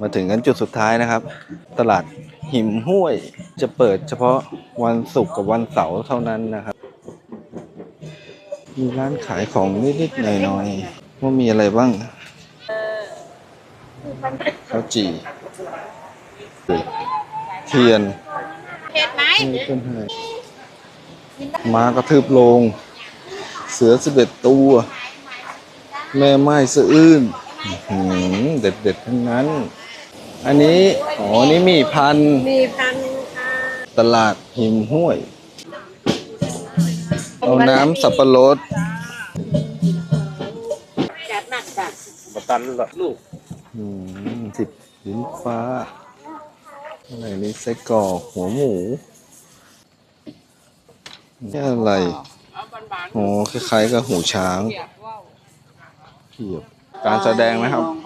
มาถึงกันจุดสุดท้ายนะครับ ตลาดหิมห้วยจะเปิดเฉพาะวันศุกร์กับวันเสาร์เท่านั้นนะครับ มีร้านขายของนิดๆหน่อยๆว่ามีอะไรบ้างข้าวจี่เทียนเผ็ดไหมนี่เป็นไงม้ากระทืบโลง เสือสิบเอ็ดตัว แม่ไม้สะอื้นอื้อหือเด็ดๆทั้งนั้น อันนี้อ๋อนี่มีพันธุ์มีพันค่ะตลาดหิมห้วย เอาน้ำสับปะรดจัดหนักจัดมาตันละลูกอืมสิบลิ้นฟ้าอะไรนี่ไส้กรอกหัวหมูนี่อะไรเอาบานอ๋อคล้ายๆกับหูช้างๆเปียกว่าวเพียบการแสดงนะครับอ๋อ